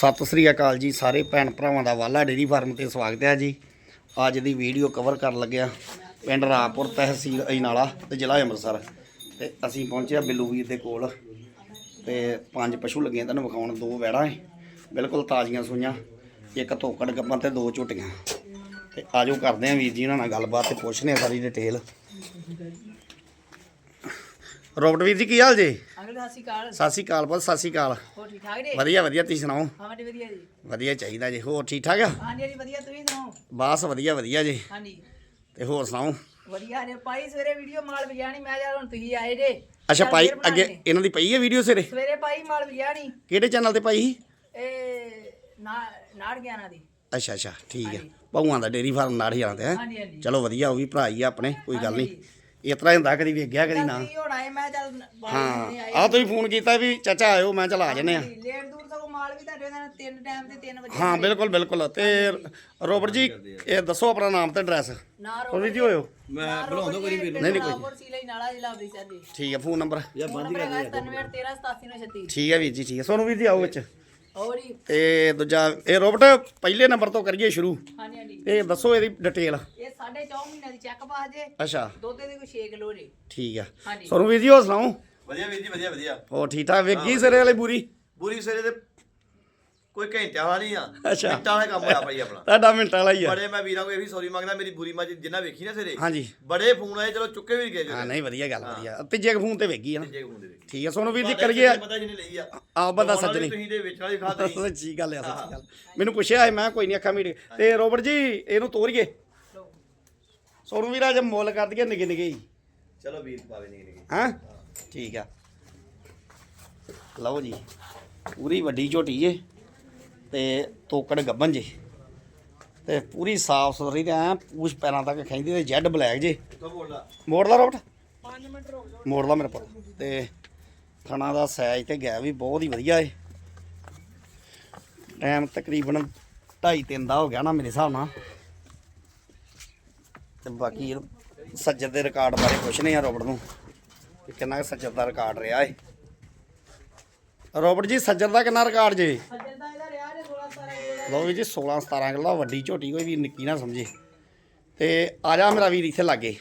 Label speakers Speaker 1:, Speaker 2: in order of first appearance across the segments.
Speaker 1: ਸਤਿ ਸ੍ਰੀ ਅਕਾਲ ਜੀ, ਸਾਰੇ ਭੈਣ ਭਰਾਵਾਂ ਦਾ ਵਾਲਾ ਡੇਰੀ ਫਾਰਮ ਤੇ ਸਵਾਗਤ ਹੈ ਜੀ। ਅੱਜ ਦੀ ਵੀਡੀਓ ਕਵਰ ਕਰਨ ਲੱਗਿਆ ਪਿੰਡ ਰਾਪੁਰ ਤਹਿਸੀਲ ਅਜਨਾਲਾ ਤੇ ਜ਼ਿਲ੍ਹਾ ਅੰਮ੍ਰਿਤਸਰ। ਤੇ ਅਸੀਂ ਪਹੁੰਚਿਆ ਬਿੱਲੂ ਵੀਰ ਦੇ ਕੋਲ ਤੇ ਪੰਜ ਪਸ਼ੂ ਲੱਗੇ ਤੁਹਾਨੂੰ ਵਿਖਾਉਣ, ਦੋ ਵੈੜਾਂ ਹੈ ਬਿਲਕੁਲ ਤਾਜ਼ੀਆਂ ਸੂਈਆਂ, ਇੱਕ ਧੋਕੜ ਗੱਪਾਂ ਤੇ ਦੋ ਝੋਟੀਆਂ। ਤੇ ਆਜੋ ਕਰਦੇ ਆ ਵੀਰ ਜੀ ਉਹਨਾਂ ਨਾਲ ਗੱਲਬਾਤ ਤੇ ਪੁੱਛਨੇ ਆ ਸਾਰੀ ਡਿਟੇਲ ਰੋਬਟ ਵੀਰ ਜੀ, ਕੀ ਹਾਲ ਜੀ?
Speaker 2: ਸਤਿ ਸ਼੍ਰੀ ਅਕਾਲ।
Speaker 1: ਸਤਿ ਸ਼੍ਰੀ ਅਕਾਲ ਬਹੁਤ ਸਤਿ ਸ਼੍ਰੀ ਅਕਾਲ।
Speaker 2: ਹੋਰ ਠੀਕ ਠਾਕ ਜੀ?
Speaker 1: ਵਧੀਆ ਵਧੀਆ ਤੁਸੀਂ ਸੁਣਾਓ?
Speaker 2: ਹਾਂਜੀ ਵਧੀਆ ਜੀ।
Speaker 1: ਵਧੀਆ ਚਾਹੀਦਾ ਜੀ ਹੋਰ ਠੀਕ ਠਾਕ ਆ?
Speaker 2: ਹਾਂਜੀ ਜੀ ਵਧੀਆ ਤੁਸੀਂ ਸੁਣਾਓ?
Speaker 1: ਬਸ ਵਧੀਆ ਵਧੀਆ ਜੀ।
Speaker 2: ਹਾਂਜੀ।
Speaker 1: ਤੇ ਹੋਰ ਸੁਣਾਓ?
Speaker 2: ਵਧੀਆ ਨੇ ਪਾਈ ਸਵੇਰੇ ਵੀਡੀਓ ਮਾਲ ਵਿਗਿਆਨੀ ਮੈਂ ਯਾਰ ਹੁਣ ਤੁਸੀਂ ਆਏ ਜੇ।
Speaker 1: ਅੱਛਾ
Speaker 2: ਚੱਲ
Speaker 1: ਪਾਈ
Speaker 2: ਫੇਰ
Speaker 1: ਅੱਗੇ
Speaker 2: ਬਣਾਉਣੇ।
Speaker 1: ਇਹਨਾਂ ਦੀ ਪਈ ਹੈ ਵੀਡੀਓ ਸਿਰੇ
Speaker 2: ਸਵੇਰੇ ਪਾਈ ਮਾਲ ਵਿਗਿਆਨੀ
Speaker 1: ਕਿਹੜੇ ਚੈਨਲ ਤੇ ਪਾਈ ਸੀ?
Speaker 2: ਇਹ ਨਾ ਨਾੜ ਗਿਆਨਾ ਦੀ।
Speaker 1: ਅੱਛਾ ਅੱਛਾ ਠੀਕ ਹੈ
Speaker 2: ਹਾਂਜੀ।
Speaker 1: ਦਾ ਡੇਰੀ ਫਾਰਮ ਨਾਲ ਹੀ ਆਉਂਦੇ ਹੈ।
Speaker 2: ਹਾਂਜੀ ਹਾਂਜੀ।
Speaker 1: ਚਲੋ ਵਧੀਆ ਉਹ ਵੀ ਭਰਾ ਹੀ ਆ ਆਪਣੇ ਕੋਈ ਗੱਲ ਨਹੀਂ।
Speaker 2: ਹਾਂਜੀ।
Speaker 1: ਇਸ ਤਰ੍ਹਾਂ ਹੀ ਹੁੰਦਾ ਕਦੀ ਵੇਖਿਆ ਕਦੀ ਨਾ।
Speaker 2: ਕੀ ਹੋਣਾ ਹੈ ਮੈਂ ਚੱਲ
Speaker 1: ਆ। ਤੁਸੀਂ ਫੋਨ ਕੀਤਾ ਵੀ ਚਾਚਾ ਆਇਓ ਮੈਂ ਚਲ ਆ ਜੰਨੇ ਆ।
Speaker 2: ਲੇਟ ਦੂਰ ਤੱਕ ਮਾਲ ਵੀ ਤੁਹਾਡੇ ਨਾਲ ਤਿੰਨ ਟਾਈਮ ਤੇ 3 ਵਜੇ
Speaker 1: ਹਾਂ ਬਿਲਕੁਲ ਬਿਲਕੁਲ। ਤੇ ਰੋਬਰਟ ਜੀ ਇਹ ਦੱਸੋ ਆਪਣਾ ਨਾਮ ਤੇ ਐਡਰੈਸ।
Speaker 2: ਨਾ
Speaker 1: ਵੀ ਜੀ ਹੋਇਓ।
Speaker 2: ਮੈਂ ਬੁਲਾਉਂਦਾ ਕੋਈ ਵੀਰ
Speaker 1: ਨਹੀਂ, ਨਹੀਂ, ਕੋਈ
Speaker 2: ਕੋਈ ਸੀਲੇ ਨਾਲਾ ਜ਼ਿਲ੍ਹਾ ਅੰਮ੍ਰਿਤਸਰ ਜੀ।
Speaker 1: ਠੀਕ ਹੈ ਫੋਨ ਨੰਬਰ।
Speaker 2: ਜਾਂ ਬੰਦ ਕਰ ਦਿਆ 9713877936
Speaker 1: ਠੀਕ ਹੈ ਵੀਰ ਜੀ ਠੀਕ ਹੈ ਸੋਨੂੰ ਵੀਰ ਜੀ ਆਓ ਵਿੱਚ। ਤੇ ਦੂਜਾ ਇਹ ਰੋਬਰਟ ਪਹਿਲੇ ਨੰਬਰ ਤੋਂ ਕਰੀਏ ਸ਼ੁਰੂ।
Speaker 2: ਹਾਂਜੀ ਹਾਂਜੀ।
Speaker 1: ਇਹ ਦੱਸੋ ਇਹਦੀ ਡਿਟੇਲ
Speaker 2: ਇਹ ਸਾਢੇ 4 ਮਹੀਨਿਆਂ ਦੀ ਚੈੱਕ ਪਾਸ ਜੇ।
Speaker 1: ਅੱਛਾ।
Speaker 2: ਦੁੱਧ ਦੇ ਕੋਈ 6 ਕਿਲੋ ਜੇ।
Speaker 1: ਠੀਕ ਆ।
Speaker 2: ਹਾਂਜੀ।
Speaker 1: ਸੋਨੂੰ ਵੀਰ ਜੀ ਸੁਣਾਓ?
Speaker 3: ਵਧੀਆ ਵੀਰ ਜੀ ਵਧੀਆ ਵਧੀਆ।
Speaker 1: ਹੋਰ ਠੀਕ ਠਾਕ? ਵੇਗੀ ਸਿਰੇ ਵਾਲੀ ਪੂਰੀ
Speaker 3: ਤੇ ਕੋਈ ਘੰਟਾ ਵਾਲਾ ਨਹੀਂ ਆ।
Speaker 1: ਅੱਛਾ।
Speaker 3: ਮਿੰਟਾਂ ਵਾਲਾ ਕੰਮ ਹੋਇਆ ਭਾਈ ਆਪਣਾ।
Speaker 1: ਤੁਹਾਡਾ ਮਿੰਟ ਵਾਲਾ ਹੀ ਆ।
Speaker 3: ਬੜੇ ਮੈਂ ਵੀਰਾਂ ਕੋਲ ਇਹ ਵੀ ਸੌਰੀ ਮੰਗਦਾ ਮੇਰੀ ਬੁਰੀ ਮੱਝ ਜਿੰਨਾ ਵੇਖੀ ਨਾ ਸਵੇਰੇ
Speaker 1: ਹਾਂਜੀ।
Speaker 3: ਬੜੇ ਫੋਨ ਆਏ ਚਲੋ ਚੁੱਕੇ ਵੀ ਗਏ
Speaker 1: ਹਾਂ ਨਹੀਂ ਵਧੀਆ ਗੱਲ ਵਧੀਆ। ਤੀਜੇ ਫੋਨ ਤੇ ਵੇਗੀ ਆ ਨਾ।
Speaker 3: ਜੇ ਵੇਖੀ।
Speaker 1: ਠੀਕ ਆ ਸੋਨੂੰ ਵੀਰ ਜੀ ਕਰੀਏ
Speaker 3: ਪਤਾ ਜਿਹਨੇ ਲਈ ਆ।
Speaker 1: ਆ ਬੰਦਾ
Speaker 3: ਵੀ
Speaker 1: ਸੱਜਣੀ
Speaker 3: ਤੁਸੀਂ ਦੇ ਵਿੱਚ ਵਾਲੀ ਖਾਤ ਨਹੀਂ
Speaker 1: ਸੱਚੀ ਗੱਲ ਆ ਸੱਚੀ ਗੱਲ। ਮੈਨੂੰ ਪੁੱਛਿਆ ਸੀ, ਮੈਂ ਕੋਈ ਨਹੀਂ ਅੱਖਾਂ ਮੀਟ। ਤੇ ਰੋਬਰਟ ਜੀ ਇਹਨੂੰ ਤੋਰੀਏ। ਸੋਨੂੰ ਵੀਰ ਅੱਜ ਮੁੱਲ ਕਰ ਦਈਏ ਨਿੱਕੇ ਨਿੱਕੇ ਹੀ।
Speaker 3: ਚਲੋ ਵੀਰ ਪਾਵੇ ਨਹੀਂ ਨਹੀਂ
Speaker 1: ਹਾਂ? ਠੀਕ ਆ। ਲਓ ਜੀ ਪੂਰੀ ਵੱਡੀ ਝੋਟੀ ਜੇ। ਤੇ ਤੋਕੜ ਗੱਬਨ ਜੇ। ਤੇ ਪੂਰੀ ਸਾਫ਼ ਸੁਥਰੀ ਤੇ ਐ ਪੂਛ ਪੈਰਾਂ ਤੱਕ ਖੈਂਦੀ ਤੇ ਜੈਡ ਬਲੈਕ ਜੇ।
Speaker 3: ਤੋਂ ਬੋਲਦਾ
Speaker 1: ਮੋੜ ਲਾ ਰੋਬਟ। 5 ਮਿੰਟ ਰੁਕ ਮੋੜ ਲਾ ਮੇਰੇ ਪੁੱਤ। ਤੇ ਥਣਾ ਦਾ ਸਾਈਜ਼ ਤੇ ਗਿਆ ਵੀ ਬਹੁਤ ਹੀ ਵਧੀਆ ਏ। ਟਾਈਮ ਤਕਰੀਬਨ 2.5 3 ਦਾ ਹੋ ਗਿਆ ਨਾ ਮੇਰੇ ਹਿਸਾਬ ਨਾਲ। ਤੇ ਬਾਕੀ ਸੱਜਰ ਦੇ ਰਿਕਾਰਡ ਬਾਰੇ ਪੁੱਛਨੇ ਆ ਰੋਬਟ ਨੂੰ ਕਿ ਕਿੰਨਾ ਕੁ ਸੱਜਰ ਦਾ ਰਿਕਾਰਡ ਰਿਹਾ ਏ। ਰੋਬਟ ਜੀ ਸੱਜਰ ਦਾ ਕਿੰਨਾ ਰਿਕਾਰਡ ਜੇ?
Speaker 2: ਸੱਜਣ ਦਾ
Speaker 1: ਲਓ ਵੀ ਜੀ 16 17 ਕਿਲੋ ਵੱਡੀ ਝੋਟੀ ਕੋਈ ਵੀ ਨਿੱਕੀ ਨਾ ਸਮਝੇ। ਤੇ ਆ ਜਾ ਮੇਰਾ ਵੀਰ ਇੱਥੇ ਲਾਗੇ।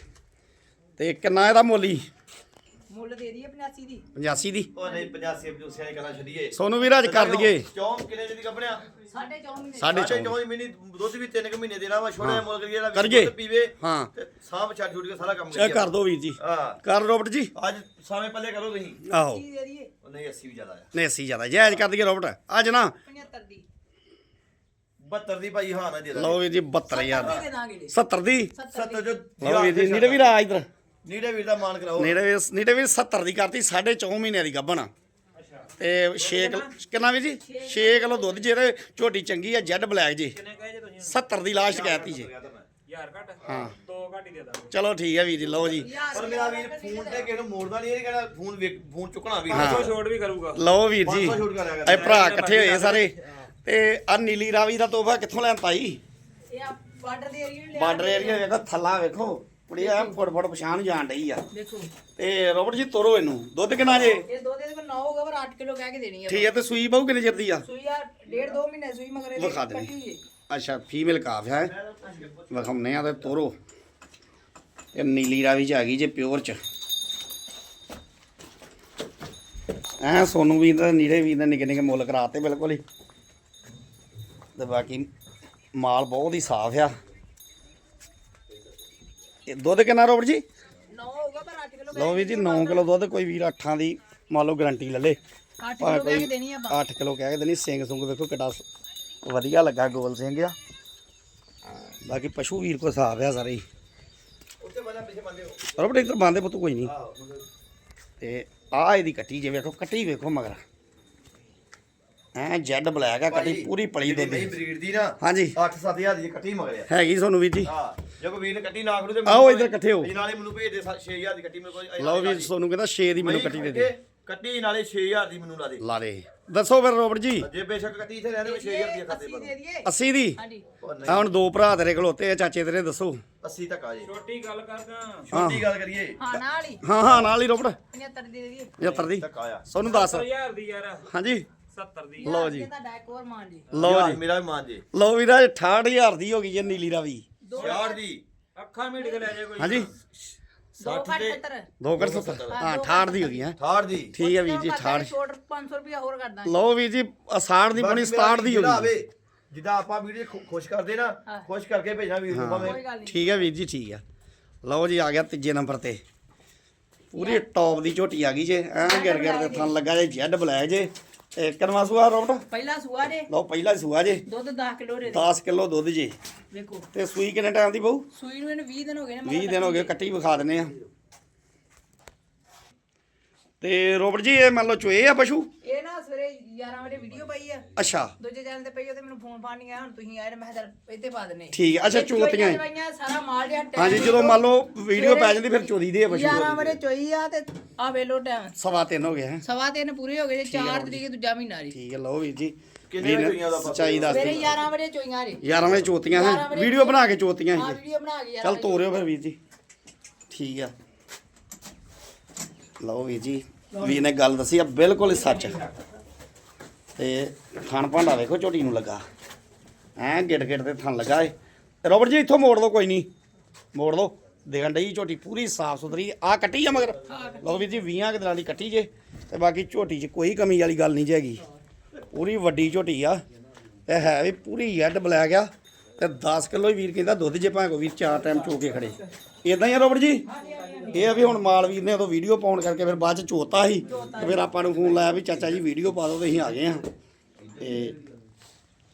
Speaker 1: ਤੇ ਕਿੰਨਾ ਇਹਦਾ ਮੁੱਲ ਹੀ
Speaker 2: ਮੁੱਲ ਦੇ ਦਈਏ 85 ਦੀ।
Speaker 1: 85 ਦੀ।
Speaker 3: ਉਹ ਨਹੀਂ 85 ਪਜੂਸਿਆਂ ਦੀ ਗੱਲਾਂ ਛੱਡੀਏ।
Speaker 1: ਸੋਨੂੰ ਵੀਰ ਅੱਜ ਕਰ ਦਈਏ।
Speaker 3: ਚੌਂ ਕਿਲੇ ਦੀ ਕੱਪੜਿਆ
Speaker 2: ਸਾਢੇ 4 ਮਹੀਨੇ
Speaker 1: ਸਾਢੇ
Speaker 3: ਸਾਡੇ
Speaker 1: ਚੌਂ
Speaker 3: ਚੌਂ ਮਹੀਨੇ ਦੁੱਧ ਵੀ ਤਿੰਨ ਕੁ ਮਹੀਨੇ ਦੇਣਾ ਵਾ ਛੋੜਾ ਜਿਹਾ ਮੁੱਲ ਕਰੀਏ
Speaker 1: ਕਰੀਏ।
Speaker 3: ਦੁੱਧ ਪੀਵੇ।
Speaker 1: ਹਾਂ।
Speaker 3: ਤੇ ਸਾਂਭ ਛੱਡ ਛੁੱਟ ਕੇ ਸਾਰਾ ਕੰਮ
Speaker 1: ਚੈੱਕ ਕਰ ਦੋ ਵੀਰ ਜੀ।
Speaker 3: ਹਾਂ।
Speaker 1: ਕਰ ਰੋਬਟ ਜੀ।
Speaker 3: ਅੱਜ ਸਾਵੇਂ ਪੱਲੇ ਕਰੋ ਤੁਸੀਂ।
Speaker 1: ਆਹੋ।
Speaker 3: ਨਹੀਂ 80 ਵੀ ਜ਼ਿਆਦਾ ਆ।
Speaker 1: ਨੇ ਅਸੀਂ ਜ਼ਿਆਦਾ। ਜਾਇਜ਼ ਕਰ ਦਈਏ ਰੋਬਟ। ਅੱਜ ਨਾ
Speaker 2: 75 ਦੀ।
Speaker 3: 72 ਦੀ ਭਾਈ ਹਾਂ ਨਾ ਦੇ
Speaker 1: ਲਓ ਵੀਰ ਜੀ 72000
Speaker 2: ਦੇ
Speaker 1: ਦਾ
Speaker 2: ਦੇ ਦਾਂਗੇ ਜੀ।
Speaker 1: 70 ਦੀ?
Speaker 3: 70 ਜੋ
Speaker 1: ਲਓ ਵੀਰ ਜੀ ਨੀੜੇ ਵੀਰ ਆ ਇਧਰ।
Speaker 3: ਨੀੜੇ ਵੀਰ ਦਾ ਮਾਨ ਕਰਾਓ।
Speaker 1: ਨੀੜੇ ਵੀਰ ਨੀੜੇ ਵੀਰ 70 ਦੀ ਕਰਤੀ 4.5 ਮਹੀਨਿਆਂ ਦੀ ਗੱਭਣ ਤੇ 6 ਕਿੰਨਾ ਵੀਰ ਜੀ? 6 ਕਿਲੋ ਦੁੱਧ ਜਿਹੜੇ ਝੋਟੀ ਚੰਗੀ ਆ ਜੈਡ ਬਲੈਕ ਜੀ। 70 ਦੀ ਲਾਸਟ ਕਹਿਤੀ ਜੀ।
Speaker 4: ਯਾਰ ਘੱਟ?
Speaker 1: ਹਾਂ।
Speaker 4: ਦੋ ਘੱਟ ਹੀ ਦੇ ਦਾਂਗੇ।
Speaker 1: ਚਲੋ ਠੀਕ ਹੈ ਵੀਰ ਜੀ ਲਓ ਜੀ।
Speaker 3: ਪਰ ਮੇਰਾ ਵੀਰ ਫੋਨ ਤੇ ਕਿਸੇ ਨੂੰ ਮੋੜਦਾ ਨਹੀਂ ਇਹ ਕਹਿੰਦਾ ਫੋਨ ਫੋਨ ਚੁੱਕਣਾ ਵੀ
Speaker 1: ਹਾਂ।
Speaker 4: ਸੋ ਛੋਟ ਵੀ ਕਰੂਗਾ।
Speaker 1: ਲਓ ਵੀਰ ਜੀ।
Speaker 3: 500
Speaker 1: ਇਹ ਭਰਾ ਇਕੱਠੇ ਹੋਏ ਸਾਰੇ। ਤੇ ਆ ਨੀਲੀ ਰਾਵੀ ਦਾ ਤੋਹਫਾ ਕਿੱਥੋਂ ਲੈਣ ਤਾਈ
Speaker 2: ਇਹ ਆ ਬਾਰਡਰ ਦੇ ਏਰੀਆ ਲਿਆ
Speaker 1: ਬਾਰਡਰ ਏਰੀਆ ਵੇਖੋ ਥੱਲਾ ਵੇਖੋ। ਕੁੜੀ ਆ ਫੁੱਟ ਫੁੱਟ ਪਛਾਣ ਜਾਣ ਡਈ ਆ।
Speaker 2: ਦੇਖੋ।
Speaker 1: ਤੇ ਰੋਬਰਟ ਜੀ ਤੋਰੋ ਇਹਨੂੰ। ਦੁੱਧ ਕਿੰਨਾ ਜੇ?
Speaker 2: ਇਹ ਦੋ ਦੇ ਕੋਲ 9 ਹੋਗਾ ਪਰ 8 ਕਿਲੋ ਕਹਿ ਕੇ ਦੇਣੀ ਆ
Speaker 1: ਠੀਕ ਹੈ ਤੇ ਸੂਈ ਬਹੁ ਕਿੰਨੇ ਚਿਰ ਦੀ ਆ?
Speaker 2: ਸੂਈ ਆ ਡੇਢ ਦੋ ਮਹੀਨੇ ਸੂਈ ਮਗਰ ਇਹਦੀ
Speaker 1: ਵਿਖਾ ਦੇਣੀ। ਅੱਛਾ ਫੀਮੇਲ ਕਾਫ ਹੈ। ਵਿਖਾਉਨੇ ਆ ਤੇ ਤੋਰੋ। ਨੀਲੀ ਰਾਵੀ ਚ ਆ ਗਈ ਜੇ ਪਿਓਰ ਚ। ਐ ਸੋਨੂ ਵੀ ਤਾਂ ਨੀਰੇ ਵੀ ਦਾ ਨਿੱਕੇ ਨਿੱਕੇ ਮੁੱਲ ਕਰਾਤੇ ਬਿਲਕੁਲ ਹੀ। ਤੇ ਬਾਕੀ ਮਾਲ ਬਹੁਤ ਹੀ ਸਾਫ਼ ਆ। ਇਹ ਦੁੱਧ ਕਿੰਨਾ ਰੋਬਰ ਜੀ?
Speaker 2: ਨੌ ਹੋਗਾ ਪਰ 8 ਕਿਲੋ
Speaker 1: ਲਓ ਵੀ ਜੀ 9 ਕਿਲੋ ਦੁੱਧ ਕੋਈ ਵੀਰ ਅੱਠਾਂ ਦੀ ਮੰਨ ਲਓ ਗਾਰੰਟੀ ਲੈ ਲੇ।
Speaker 2: 8
Speaker 1: ਭਾਵੇਂ
Speaker 2: ਕਿਲੋ ਕਹਿ ਕੇ ਦੇਣੀ ਆ
Speaker 1: 8 ਕਿਲੋ ਕਹਿ ਕੇ ਦੇਣੀ ਸਿੰਘ ਸੁੰਗ ਵੇਖੋ ਕਿੱਡਾ ਵਧੀਆ ਲੱਗਾ ਗੋਲ ਸਿੰਘ ਆ। ਬਾਕੀ ਪਸ਼ੂ ਵੀਰ ਕੋ ਹਿਸਾਬ ਆ ਸਾਰੇ ਹੀ।
Speaker 3: ਉੱਥੇ ਬੰਦਾ ਪਿੱਛੇ ਬੰਦੇ ਹੋ
Speaker 1: ਰਬੜ ਇੱਧਰ ਬੰਦੇ ਪੁੱਤ ਕੋਈ ਨਹੀਂ। ਤੇ ਆ ਇਹਦੀ ਕੱਟੀ ਜੇ ਵੇਖੋ ਕੱਟੀ ਵੇਖੋ ਮਗਰ। ਐ ਜੈਡ ਬਲੈਕ ਆ ਕੱਟੀ ਪੂਰੀ ਪਲੀ ਦੀ
Speaker 3: ਬਰੀਡ ਦੀ ਨਾ
Speaker 1: ਹਾਂਜੀ।
Speaker 3: 8-7000 ਦੀ ਕੱਟੀ ਮਗਰਿਆ
Speaker 1: ਹੈਗੀ ਸੋਨੂੰ ਵੀਰ ਜੀ।
Speaker 3: ਹਾਂ ਜੇ ਕੋਈ ਵੀਰ ਨੇ ਕੱਟੀ ਨਾ ਕਰੂ ਤੇ
Speaker 1: ਆਓ ਇੱਧਰ ਇਕੱਠੇ ਹੋ।
Speaker 3: ਜੀ ਨਾਲੇ ਮੈਨੂੰ ਭੇਜ ਦੇ 6000 ਦੀ ਕੱਟੀ ਮੇਰੇ ਕੋਲ
Speaker 1: ਲਓ ਵੀਰ ਸੋਨੂੰ ਕਹਿੰਦਾ 6 ਦੀ ਮੈਨੂੰ ਕੱਟੀ ਦੇ ਦੇ।
Speaker 3: ਕੱਟੀ ਨਾਲੇ 6000 ਦੀ ਮੈਨੂੰ ਲਾ ਦੇ।
Speaker 1: ਲਾ ਦੇ। ਦੱਸੋ ਫਿਰ ਰੋਬੜ ਜੀ।
Speaker 3: ਜੇ ਬੇਸ਼ੱਕ ਕੱਟੀ ਇੱਥੇ ਰਹਿੰਦੇ 6000 ਦੀ ਖਾਤੇ
Speaker 2: 80
Speaker 3: ਪਰ
Speaker 2: ਦੇ ਦਈਏ।
Speaker 1: 80 ਦੀ?
Speaker 2: ਹਾਂਜੀ।
Speaker 1: ਹੁਣ ਦੋ ਭਰਾ ਤੇਰੇ ਖਲੋਤੇ ਆ ਚਾਚੇ ਤੇਰੇ ਦੱਸੋ।
Speaker 3: 80 ਤੱਕ ਆ ਜੇ।
Speaker 4: ਛੋਟੀ ਗੱਲ ਕਰਦਾ।
Speaker 3: ਛੋਟੀ ਗੱਲ ਕਰੀਏ।
Speaker 2: ਹਾਂ ਨਾਲ ਹੀ।
Speaker 1: ਹਾਂ ਹਾਂ ਨਾਲ ਹੀ ਰੋਬੜ
Speaker 2: 75 ਦੇ ਦਈਏ।
Speaker 1: 75 ਦੀ।
Speaker 3: ਤੱਕ ਆਇਆ
Speaker 1: ਸੋਨੂੰ ਦੱਸ।
Speaker 4: 70000 ਦੀ ਯਾਰ।
Speaker 1: ਹਾਂਜੀ।
Speaker 4: 70 ਦੀ।
Speaker 1: ਲਓ ਜੀ।
Speaker 2: ਤੁਹਾਡਾ ਇੱਕ ਹੋਰ ਮਾਨ ਜੀ।
Speaker 1: ਲਓ ਜੀ।
Speaker 3: ਮੇਰਾ ਵੀ ਮਾਨ ਜੀ।
Speaker 1: ਲਓ ਵੀਰਾ 68000 ਦੀ ਹੋ ਗਈ ਜੇ ਨੀਲੀ ਰਾਵੀ।
Speaker 3: 60 ਦੀ।
Speaker 4: ਅੱਖਾਂ ਮੀਟ ਕੇ ਲੈ ਜਾ ਕੋਈ।
Speaker 1: ਹਾਂਜੀ।
Speaker 2: ਦੋ
Speaker 3: 60
Speaker 2: ਘੱਟ
Speaker 3: ਦੇ
Speaker 2: 70
Speaker 1: ਦੋ ਕਰ ਸੱਤਰ। ਹਾਂ 68 ਦੀ ਹੋ ਗਈ ਹੈ।
Speaker 3: 60 ਦੀ।
Speaker 1: ਠੀਕ ਹੈ ਵੀਰ ਜੀ 68
Speaker 2: ਛੋਟ 500 ਰੁਪਇਆ ਹੋਰ ਕਰ ਦਾਂਗੇ।
Speaker 1: ਲਓ ਵੀਰ ਜੀ 68 ਦੀ ਬਣੀ 67 ਦੀ ਹੋ
Speaker 3: ਜਿਹੜਾ
Speaker 1: ਗਈ।
Speaker 3: ਆਵੇ, ਜਿੱਦਾਂ ਆਪਾਂ ਵੀਡੀਓ ਖੁ- ਖੁਸ਼ ਕਰਦੇ ਨਾ
Speaker 2: ਹਾਂ।
Speaker 3: ਖੁਸ਼ ਕਰਕੇ ਭੇਜਣਾ ਵੀਰ ਨੂੰ ਭਾਵੇਂ।
Speaker 2: ਕੋਈ ਗੱਲ ਨਹੀਂ
Speaker 1: ਠੀਕ ਹੈ ਵੀਰ ਜੀ ਠੀਕ ਹੈ। ਲਓ ਜੀ ਆ ਗਿਆ ਤੀਜੇ ਨੰਬਰ ਤੇ। ਪੂਰੀ ਟੌਪ ਦੀ ਝੋਟੀ ਆ ਗਈ ਜੇ ਐਂ ਗਿਰ ਗਿਰ ਦੇ ਥਣ ਲੱਗਾ ਜੇ ਜੈਡ ਬਲੈਕ ਜੇ। ਤੇ ਕਰਮਾ ਸੂਆ ਰੋਬਟ
Speaker 2: ਪਹਿਲਾ ਸੂਆ ਜੇ।
Speaker 1: ਲਓ ਪਹਿਲਾ ਸੂਆ ਜੇ।
Speaker 2: ਦੁੱਧ 10 ਕਿਲੋ ਦੇ।
Speaker 1: 10 ਕਿਲੋ ਦੁੱਧ ਜੇ।
Speaker 2: ਵੇਖੋ।
Speaker 1: ਤੇ ਸੂਈ ਕਿੰਨੇ ਟਾਈਮ ਦੀ ਬਹੂ?
Speaker 2: ਸੂਈ ਨੂੰ ਇਹਨੂੰ 20 ਦਿਨ ਹੋ ਗਏ ਨੇ
Speaker 1: 20 ਦਿਨ ਹੋ ਗਏ ਕੱਟੀ ਵਿਖਾ ਦਿੰਨੇ ਆ। ਤੇ ਰੋਬਟ ਜੀ ਇਹ ਮੰਨ ਲਓ ਚੋਏ ਆ ਪਸ਼ੂ?
Speaker 2: ਇਹ ਨਾ ਸਵੇਰੇ 11 ਵਜੇ ਵੀਡੀਓ ਪਾਈ ਆ।
Speaker 1: ਅੱਛਾ।
Speaker 2: ਦੂਜੇ ਚੈਨਲ ਤੇ ਪਈ ਉਹ ਤੇ ਮੈਨੂੰ ਫੋਨ ਫਾਨ ਨਹੀਂ ਆਇਆ ਹੁਣ ਤੁਸੀਂ ਆਏ ਨੇ ਮੈਂ ਚੱਲ ਇੱਥੇ ਪਾ ਦਿੰਨੇ
Speaker 1: ਠੀਕ ਹੈ ਅੱਛਾ ਚੋਤੀਆਂ
Speaker 2: ਸਾਰਾ ਮਾਲ ਜਿਹਾ
Speaker 1: ਹਾਂਜੀ ਜਦੋਂ ਮੰਨ ਲਓ ਵੀਡੀਓ ਪੈ ਜਾਂਦੀ ਫਿਰ ਚੋਰੀ ਦੇ ਆ ਪਸ਼ੂ।
Speaker 2: 11 ਵਜੇ ਚੋਈ ਆ ਤੇ ਆ ਵੇਲੋ ਟਾਈਮ
Speaker 1: ਸਵਾ ਤਿੰਨ ਹੋ ਗਏ ਹੈ
Speaker 2: ਸਵਾ ਤਿੰਨ ਪੂਰੇ ਹੋ ਗਏ ਜੇ 4 ਤਰੀਕ ਦੂਜਾ ਮਹੀਨਾ ਰੀ
Speaker 1: ਠੀਕ ਹੈ ਲਓ ਵੀਰ ਜੀ।
Speaker 3: ਕਿੰਨੇ ਚੋਈਆਂ ਦਾ ਪਤਾ?
Speaker 1: ਸੱਚਾਈ ਦੱਸ
Speaker 2: ਸਵੇਰੇ
Speaker 1: ਦਿਓ।
Speaker 2: 11 ਵਜੇ ਚੋਈਆਂ ਰੇ
Speaker 1: 11 ਵਜੇ ਚੋਤੀਆਂ ਹੈ
Speaker 2: 11 ਵਜੇ
Speaker 1: ਵੀਡੀਓ ਬਣਾ ਕੇ ਚੋਤੀਆਂ ਸੀ
Speaker 2: ਵੀਡੀਓ ਬਣਾ ਕੇ ਯਾਰ
Speaker 1: ਚੱਲ ਤੋਰਿਓ ਫਿਰ ਵੀਰ ਜੀ। ਠੀਕ ਆ। ਲਓ ਵੀਰ ਜੀ, ਵੀਰ ਨੇ ਗੱਲ ਦੱਸੀ ਆ, ਬਿਲਕੁਲ ਸੱਚ। ਤੇ ਥਣ ਭਾਂਡਾ ਵੇਖੋ ਝੋਟੀ ਨੂੰ ਲੱਗਾ। ਐ ਗਿੱਟ ਗਿੱਟ ਤੇ ਥਣ ਲੱਗਾ ਏ। ਰੋਬਰਟ ਜੀ, ਇੱਥੋਂ ਮੋੜ ਲਓ, ਕੋਈ ਨਹੀਂ। ਮੋੜ ਲਓ। ਦੇਖਣ ਡਈ ਝੋਟੀ ਪੂਰੀ ਸਾਫ਼ ਸੁਥਰੀ ਆ ਕੱਟੀ ਆ ਮਗਰ। ਲਓ ਵੀਰ ਜੀ 20 ਕੁ ਦਿਨਾਂ ਦੀ ਕੱਟੀ ਜੇ। ਤੇ ਬਾਕੀ ਝੋਟੀ 'ਚ ਕੋਈ ਕਮੀ ਵਾਲੀ ਗੱਲ ਨਹੀਂ ਜੀ ਹੈਗੀ। ਪੂਰੀ ਵੱਡੀ ਝੋਟੀ ਆ। ਤੇ ਹੈ ਵੀ ਪੂਰੀ ਯੈਡ ਬਲੈਕ ਆ। ਤੇ 10 ਕਿਲੋ ਹੀ ਵੀਰ ਕਹਿੰਦਾ ਦੁੱਧ ਜੇ ਭਾਵੇਂ ਕੋਈ ਵੀਰ ਚਾਰ ਟਾਈਮ ਚੋ ਕੇ ਖੜੇ। ਇਦਾਂ ਹੀ ਆ ਰੋਬਰਟ ਜੀ? ਇਹ ਆ ਵੀ ਹੁਣ ਮਾਲ ਵੀਰ ਨੇ ਉਦੋਂ ਵੀਡੀਓ ਪਾਉਣ ਕਰਕੇ ਫਿਰ ਬਾਅਦ ਚ ਚੋਤਾ ਸੀ ਤੇ ਫਿਰ ਆਪਾਂ ਨੂੰ ਫੋਨ ਲਾਇਆ ਵੀ ਚਾਚਾ ਜੀ ਵੀਡੀਓ ਪਾ ਦਿਓ ਤੇ ਅਸੀਂ ਆ ਗਏ ਆ ਤੇ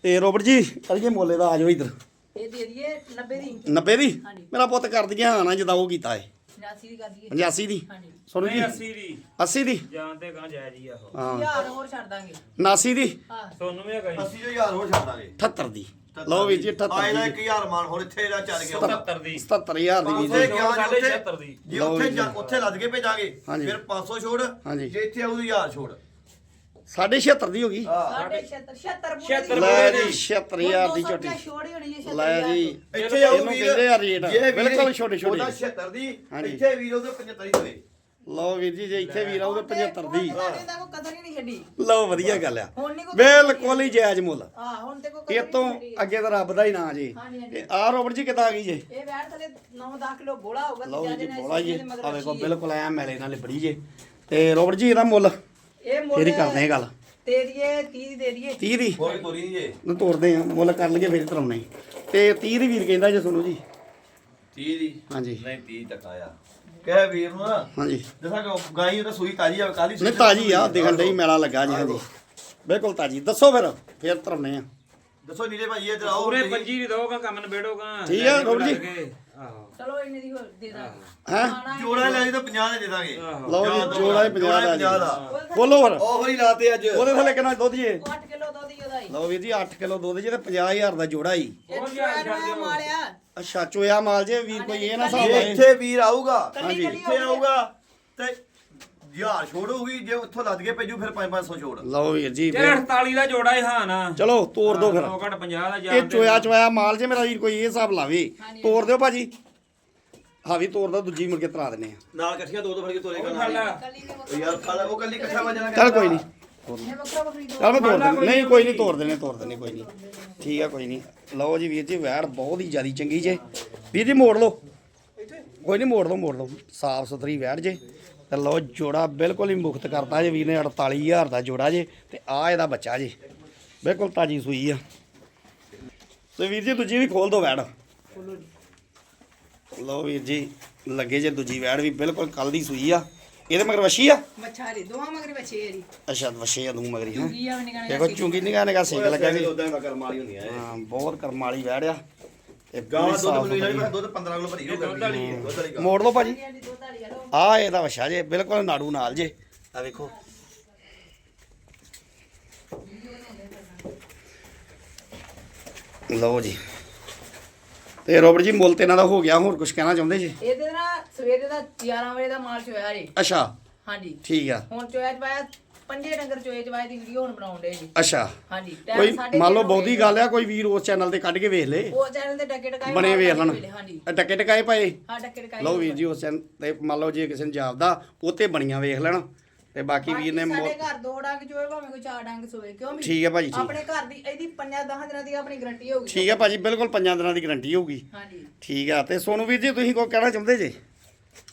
Speaker 1: ਤੇ ਰੋਬਰਟ ਜੀ ਕਰੀਏ ਮੋਲੇ ਦਾ ਆ ਜਾਓ ਇੱਧਰ।
Speaker 2: ਇਹ ਦੇ ਦਈਏ 90 ਦੀ।
Speaker 1: 90 ਦੀ। ਮੇਰਾ ਪੁੱਤ ਕਰ ਦਈਏ ਹਾਂ ਨਾ ਜਿੱਦਾਂ ਉਹ ਕੀਤਾ ਏ
Speaker 2: 89 ਦੀ ਕਰ ਦਈਏ।
Speaker 1: 85 ਦੀ?
Speaker 2: ਹਾਂਜੀ।
Speaker 1: ਸੁਣੋ ਜੀ।
Speaker 4: 80 ਦੀ।
Speaker 1: 80 ਦੀ?
Speaker 4: ਜਾਨ ਤੇ ਗਾਂ ਜਾਇਜ਼ ਹੀ ਆ ਉਹ।
Speaker 1: ਹਾਂ।
Speaker 2: ਯਾਰ ਹੋਰ ਛੱਡ ਦਾਂਗੇ।
Speaker 1: 79 ਦੀ?
Speaker 2: ਹਾਂ।
Speaker 4: ਤੁਹਾਨੂੰ ਵੀ ਹੈਗਾ ਜੀ।
Speaker 3: ਅਸੀਂ ਜੋ ਯਾਰ ਹੋਰ ਛੱਡ ਦਾਂਗੇ।
Speaker 1: 78 ਦੀ। ਲਓ ਵੀਰ ਜੀ 78
Speaker 3: ਆਏ ਦਾ
Speaker 1: ਦੀ
Speaker 3: 1000 ਮਾਨ ਹੁਣ ਇੱਥੇ ਜਿਹੜਾ ਚੱਲ ਗਿਆ
Speaker 4: 70 ਦੀ
Speaker 1: 77000 ਦੀ ਵੀਰ
Speaker 3: ਉੱਥੇ
Speaker 1: ਜੀ
Speaker 3: ਗਿਆ ਉੱਥੇ
Speaker 4: 76 ਦੀ।
Speaker 3: ਜੇ
Speaker 1: ਲਓ
Speaker 3: ਉੱਥੇ
Speaker 1: ਜੀ।
Speaker 3: ਜਾ- ਉੱਥੇ ਲੱਦ ਕੇ ਭੇਜਾਂਗੇ
Speaker 1: ਹਾਂਜੀ।
Speaker 3: ਫਿਰ 500 ਛੋੜ
Speaker 1: ਹਾਂਜੀ।
Speaker 3: ਜੇ ਇੱਥੇ ਆਉ 1000 ਛੋੜ
Speaker 1: 76 ਦੀ ਹੋ ਗਈ
Speaker 3: ਹਾਂ
Speaker 2: ਸਾਢੇ 76 76
Speaker 4: 76
Speaker 1: ਲੈ ਜੀ
Speaker 4: ਦੀ।
Speaker 1: 76000 ਦੀ ਝੋਟੀ
Speaker 2: ਛੋੜੀ ਹੋਣੀ ਜੇ
Speaker 1: ਲੈ ਜੀ
Speaker 3: ਇੱਥੇ ਆਉ
Speaker 1: ਇਹਨੂੰ
Speaker 3: ਵੀਰ
Speaker 1: ਕਹਿੰਦੇ ਆ ਰੇਟ।
Speaker 3: ਜੇ ਵੀਰ
Speaker 1: ਬਿਲਕੁਲ ਛੋਟੇ ਛੋਟੇ।
Speaker 3: ਉਹਦਾ 76 ਦੀ
Speaker 1: ਹਾਂਜੀ।
Speaker 3: ਇੱਥੇ ਵੀਰ ਉਹਦੇ 75 ਦੀ ਹੋਵੇ
Speaker 1: ਲਓ ਵੀਰ ਜੀ ਜੇ ਇੱਥੇ ਵੀਰ ਆਊਗਾ 75 ਦੀ।
Speaker 2: ਇਹਦਾ ਕੋਈ ਕਦਰ ਹੀ ਨਹੀਂ ਛੱਡੀ।
Speaker 1: ਲਓ ਵਧੀਆ ਗੱਲ ਆ।
Speaker 2: ਹੁਣ ਨਹੀਂ ਕੋਈ
Speaker 1: ਬਿਲਕੁਲ ਹੀ ਜਾਇਜ਼ ਮੁੱਲ।
Speaker 2: ਹਾਂ ਹੁਣ ਤੇ ਕੋਈ
Speaker 1: ਇਹ ਤੋਂ ਅੱਗੇ ਤਾਂ ਰੱਬ ਦਾ ਹੀ ਨਾਂ ਜੀ।
Speaker 2: ਹਾਂਜੀ, ਹਾਂਜੀ।
Speaker 1: ਤੇ ਆ ਰੋਬਰਟ ਜੀ ਕਿੱਦਾਂ ਆ ਗਈ ਜੇ?
Speaker 2: ਇਹ ਵੈਟ ਥਲੇ 9-10 ਕਿਲੋ ਬੋਲਾ ਹੋਊਗਾ
Speaker 1: ਲਓ ਜੀ ਬੋਲਾ ਜੀ
Speaker 2: ਇਹਦੇ ਮਗਰ
Speaker 1: ਆ ਵੇਖੋ
Speaker 2: ਰੱਖੀ ਹੈ।
Speaker 1: ਬਿਲਕੁਲ ਐ ਮੈਲੇ ਨਾਲ ਲਿਬੜੀ ਜੇ। ਤੇ ਰੋਬਰਟ ਜੀ ਇਹਦਾ ਮੁੱਲ।
Speaker 2: ਇਹ ਮੁੱਲ
Speaker 1: ਫੇਰ ਹੀ ਕਰਦੇ ਆ ਗੱਲ।
Speaker 2: ਦੇ ਦਈਏ 30 ਦੀ ਦੇ ਦਈਏ।
Speaker 1: 30 ਦੀ।
Speaker 3: ਕੋਈ ਤੋਰੀ ਨਹੀਂ ਜੇ।
Speaker 1: ਨੂੰ ਤੋਰਦੇ ਆ ਮੁੱਲ ਕਰ ਲਈਏ ਫੇਰ ਤਰਾਉਣੇ ਤੇ 30 ਦੀ ਵੀਰ ਕਹਿੰਦਾ ਜੇ ਸੁਣੋ ਜੀ।
Speaker 3: 30 ਦੀ?
Speaker 1: ਹਾਂਜੀ।
Speaker 3: ਨਹੀਂ 30 ਤੱਕ ਆਇਆ। ਕਹਿ ਵੀਰ ਨੂੰ। ਨਾ
Speaker 1: ਹਾਂਜੀ
Speaker 3: ਜਿਸਾ ਕਿ ਗਾਈ ਉਹਦਾ ਸੂਈ ਤਾਜੀ ਆ ਕਾਲੀ
Speaker 1: ਨਹੀਂ ਤਾਜੀ ਆ ਦੇਖਣ ਡਈ ਮੇਲਾ ਲੱਗਾ ਜੀ ਹਾਂਜੀ। ਬਿਲਕੁਲ ਤਾਜੀ। ਦੱਸੋ ਫਿਰ ਫੇਰ ਤਰਾਉਣੇ ਆ।
Speaker 3: ਦੱਸੋ ਨੀਲੇ ਭਾਈ ਇੱਧਰ ਆਓ।
Speaker 4: ਪੂਰੇ। 25 ਦੀ ਦੋਗਾ ਕੰਮ ਨਿਬੇੜੋਗਾ।
Speaker 1: ਠੀਕ ਆ, ਰੋਬ ਜੀ।
Speaker 4: ਆਹੋ।
Speaker 2: ਚਲੋ ਇੰਨੇ ਦੀ ਹੋਰ ਦੇ ਦਾਂਗੇ।
Speaker 1: ਹੈ?
Speaker 3: ਜੋੜਾ ਲੈ ਜੀ ਤਾਂ 50 ਦੇ ਦੇ ਦਾਂਗੇ।
Speaker 1: ਲਓ ਜੀ ਜੋੜਾ ਹੀ 50 ਦਾ ਬੋਲੋ ਫਿਰ।
Speaker 3: ਉਹ ਹੀ ਲਾਤੇ ਅੱਜ।
Speaker 1: ਉਹਦੇ ਥੱਲੇ ਕਿੰਨਾ ਦੁੱਧ ਜੀ?
Speaker 2: 8 ਕਿਲੋ ਦੁੱਧ ਹੀ ਉਹਦਾ ਹੀ।
Speaker 1: ਲਓ ਵੀਰ ਜੀ 8 ਕਿਲੋ ਦੁੱਧ ਜੀ ਤੇ 50000 ਦਾ ਜੋੜਾ ਹੀ।
Speaker 4: ਕੇ
Speaker 2: ਚੋਇਆ ਮਾਲਿਆ
Speaker 1: ਅੱਛਾ ਚੋਇਆ ਮਾਲ ਜੇ ਵੀਰ ਕੋਈ ਇਹ ਨਾ ਹਿਸਾਬ
Speaker 3: ਜੇ
Speaker 1: ਲਾਏ
Speaker 3: ਇੱਥੇ ਵੀਰ ਆਊਗਾ।
Speaker 1: ਹਾਂਜੀ।
Speaker 3: ਇੱਥੇ ਆਊਗਾ। ਤੇ ਯਾਰ ਛੋੜ ਹੋਊਗੀ ਜੇ ਉੱਥੋਂ ਲੱਦ ਕੇ ਭੇਜੂ ਫਿਰ 5-500 ਛੋੜ।
Speaker 1: ਲਓ ਵੀਰ ਜੀ
Speaker 4: ਤੇ
Speaker 1: ਫਿਰ
Speaker 4: 48 ਦਾ ਜੋੜਾ ਹੀ ਹਾਂ ਨਾ।
Speaker 1: ਚਲੋ ਤੋਰ ਦੋ ਫਿਰ।
Speaker 4: ਦੋ ਘੱਟ 50 ਦਾ
Speaker 1: ਇਹ ਚੋਇਆ ਚੋਇਆ ਮਾਲ ਜੇ ਮੇਰਾ ਵੀਰ ਕੋਈ ਇਹ ਹਿਸਾਬ ਲਾਵੇ। ਤੋਰ ਦਿਓ ਭਾਜੀ। ਹਾਂ ਵੀ ਤੋਰ ਦੋ ਦੂਜੀ ਮੁੜ ਕੇ ਤਰਾ ਦਿੰਨੇ ਆ।
Speaker 3: ਨਾਲ ਇਕੱਠੀਆਂ ਦੋ ਦੋ ਫੜ ਕੇ ਤੋਲੇ ਕਰਨਾ। ਯਾਰ ਖਾ ਲੈ ਉਹ ਕੱਲੀ ਇਕੱਠਾ ਵਜਣਾ
Speaker 1: ਚੱਲ ਕੋਈ ਨਹੀਂ।
Speaker 2: ਇਹ ਵੱਖਰਾ
Speaker 1: ਚੱਲ ਮੈਂ ਤੋਰ ਦਿੰਦਾ ਨਹੀਂ, ਕੋਈ ਨਹੀਂ, ਤੋਰ ਦਿੰਨੇ ਤੋਰ ਦਿੰਨੇ ਕੋਈ ਨਹੀਂ। ਠੀਕ ਆ, ਕੋਈ ਨਹੀਂ। ਲਓ ਜੀ ਵੀਰ ਜੀ ਵੈੜ ਬਹੁਤ ਹੀ ਜਿਆਦੀ ਚੰਗੀ ਜੇ। ਵੀਰ ਜੀ, ਮੋੜ ਲਓ। ਕੋਈ ਨਹੀਂ, ਮੋੜ ਲਓ ਮੋੜ ਲਓ। ਸਾਫ਼ ਸੁਥਰੀ ਵੈੜ ਜੇ। ਤੇ ਲਓ, ਜੋੜਾ ਬਿਲਕੁਲ ਹੀ ਮੁਕਤ ਕਰਤਾ ਜੇ ਵੀਰ ਨੇ 48000 ਦਾ ਜੋੜਾ ਜੇ। ਤੇ ਆ ਇਹਦਾ ਬੱਚਾ ਜੇ। ਬਿਲਕੁਲ ਤਾਜੀ ਸੂਈ ਆ। ਤੇ ਵੀਰ ਜੀ, ਦੂਜੀ ਵੀ ਖੋਲ ਦੋ ਵੈੜ ਲਓ ਵੀਰ ਜੀ, ਲੱਗੇ ਜੇ ਦੂਜੀ ਵੈੜ ਵੀ ਬਿਲਕੁਲ ਕੱਲ ਦੀ ਸੂਈ ਆ। ਇਹਦੇ ਮਗਰ ਵਸ਼ੀ ਆ?
Speaker 2: ਮੱਛਾਰੀ ਦੋਵਾਂ ਮਗਰ ਬੱਚੇ ਇਹਦੀ।
Speaker 1: ਅੱਛਾ ਵਸ਼ੀ ਆ ਦੂ ਮਗਰੀ ਹਾਂ
Speaker 2: ਆ
Speaker 1: ਦੇਖੋ ਚੁੰਗੀ ਨਿਗਾਹ ਨਿਗਾਹ ਸੇਕ ਲੱਗਾ ਜੀ
Speaker 3: ਉਦਾਂ ਦਾ ਕਰਮ ਵਾਲੀ ਹੁੰਦੀਆਂ ਇਹ।
Speaker 1: ਹਾਂ ਬਹੁਤ ਕਰਮ ਵਾਲੀ ਵੈੜ ਆ। ਤੇ
Speaker 3: ਗਾਂ
Speaker 1: ਪੂਰੀ
Speaker 3: ਦੁੱਧ
Speaker 1: ਸਾਫ਼
Speaker 3: ਮੈਨੂੰ
Speaker 1: ਸੁਥਰੀ।
Speaker 3: ਯਾਰ ਦੁੱਧ 15 ਕਿਲੋ ਭਰੀ ਹੋ
Speaker 4: ਦੁੱਧ ਵਾਲੀ ਹੈ।
Speaker 3: ਦੁੱਧ ਵਾਲੀ ਗਾਂ।
Speaker 1: ਮੋੜ ਲਓ ਭਾਜੀ।
Speaker 2: ਆ
Speaker 1: ਆ ਇਹਦਾ ਵਛਾ ਜੇ ਬਿਲਕੁਲ ਨਾੜੂ ਨਾਲ ਜੇ। ਆ ਵੇਖੋ। ਲਓ ਜੀ। ਤੇ ਰੋਬਰਟ ਜੀ ਮੁੱਲ ਤੇ ਇਹਨਾਂ ਦਾ ਹੋ ਗਿਆ ਹੋਰ ਕੁਝ ਕਹਿਣਾ ਚਾਹੁੰਦੇ ਜੀ?
Speaker 2: ਇਹਦੇ ਨਾਲ ਸਵੇਰੇ ਦਾ 11 ਵਜੇ ਦਾ ਮਾਲ ਚੋਇਆ ਜੀ
Speaker 1: ਅੱਛਾ।
Speaker 2: ਹਾਂਜੀ।
Speaker 1: ਠੀਕ ਆ।
Speaker 2: ਹੁਣ ਚੋਇਆ ਚ ਪਾਇਆ ਪੰਜੇ ਡੰਗਰ ਚੋਏ ਚ ਪਾਇਆ ਦੀ ਵੀਡੀਓ ਹੁਣ ਬਣਾਉਣ ਦੇ ਜੀ
Speaker 1: ਅੱਛਾ।
Speaker 2: ਹਾਂਜੀ
Speaker 1: ਕੋਈ
Speaker 2: ਸਾਢੇ
Speaker 1: ਮੰਨ ਲਓ
Speaker 2: ਤਿੰਨ
Speaker 1: ਬਹੁਤੀ ਗੱਲ ਆ ਕੋਈ ਵੀਰ ਉਸ ਚੈਨਲ ਤੇ ਕੱਢ ਕੇ ਵੇਖ ਲੇ।
Speaker 2: ਉਹ ਚੈਨਲ ਤੇ ਡੱਕੇ ਟਕਾਏ
Speaker 1: ਬਣੇ ਵੇਖ ਲੈਣ।
Speaker 2: ਹਾਂਜੀ।
Speaker 1: ਟੱਕੇ ਟਕਾਏ ਪਏ।
Speaker 2: ਹਾਂ ਡੱਕੇ ਟਕਾਏ
Speaker 1: ਲਓ ਵੀਰ ਜੀ ਉਸ ਚੈਨਲ ਤੇ ਮੰਨ ਲਓ ਜੇ ਕਿਸੇ ਨੂੰ ਜਾਪਦਾ ਉਹ ਤੇ ਬਣੀਆਂ ਵੇਖ ਲੈਣ। ਤੇ ਬਾਕੀ ਵੀਰ ਨੇ ਮੋ-
Speaker 2: ਸਾਡੇ ਘਰ ਦੋ ਡੰਗ ਚੋਏ ਭਾਵੇਂ ਕੋਈ ਚਾਰ ਡੰਗ ਸੋਏ। ਕਿਉਂ ਵੀ
Speaker 1: ਠੀਕ ਹੈ ਭਾਜੀ ਠੀਕ।
Speaker 2: ਆਪਣੇ ਘਰ ਦੀ ਇਹਦੀ ਪੰਜਾਂ 10 ਦਿਨਾਂ ਦੀ ਆਪਣੀ ਗਰੰਟੀ ਹੋਊਗੀ।
Speaker 1: ਠੀਕ ਹੈ ਭਾਜੀ ਬਿਲਕੁਲ ਪੰਜਾਂ ਦਿਨਾਂ ਦੀ ਗਾਰੰਟੀ ਹੋਊਗੀ।
Speaker 2: ਹਾਂਜੀ।
Speaker 1: ਠੀਕ ਆ ਤੇ ਸੋਨੂ ਵੀਰ ਜੀ ਤੁਸੀਂ ਕੋਈ ਕਹਿਣਾ ਚਾਹੁੰਦੇ ਜੀ?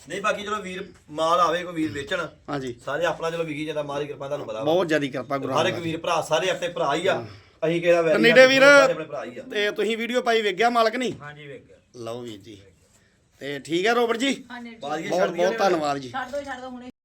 Speaker 3: ਨਹੀਂ ਬਾਕੀ ਚਲੋ ਵੀਰ ਮਾਲ ਆਵੇ ਕੋਈ ਵੀਰ ਵੇਚਣ
Speaker 1: ਹਾਂਜੀ।
Speaker 3: ਸਾਰੇ ਆਪਣਾ ਚਲੋ ਵਿਕੀ ਜਾਂਦਾ ਮਾਰੀ ਕਿਰਪਾ ਤੁਹਾਨੂੰ ਪਤਾ ਵਾ।
Speaker 1: ਬਹੁਤ ਜ਼ਿਆਦਾ ਕਿਰਪਾ ਗੁਰੂ
Speaker 3: ਹਰ ਇੱਕ ਵੀਰ ਭਰਾ ਸਾਰੇ ਆਪਣੇ ਭਰਾ ਹੀ ਆ। ਅਸੀਂ ਕਿਹੜਾ ਵੈਰੀ
Speaker 1: ਨੀਡੇ ਵੀਰ
Speaker 3: ਸਾਰੇ ਆਪਣੇ ਭਰਾ ਹੀ ਆ।
Speaker 1: ਤੇ ਤੁਸੀਂ ਵੀਡੀਓ ਪਾਈ ਵੇਖਿਆ ਮਾਲਕ ਨਹੀਂ?
Speaker 4: ਹਾਂਜੀ ਵੇਖ ਗਿਆ
Speaker 1: ਲਓ ਵੀਰ ਜੀ। ਤੇ ਠੀਕ ਹੈ ਰੋਬਰਟ ਜੀ?
Speaker 2: ਹਾਂਜੀ।
Speaker 1: ਬਹੁਤ ਬਹੁਤ। ਧੰਨਵਾਦ ਜੀ।
Speaker 2: ਛੱਡ ਦੋ ਛੱਡ ਦੋ ਹੁਣੇ।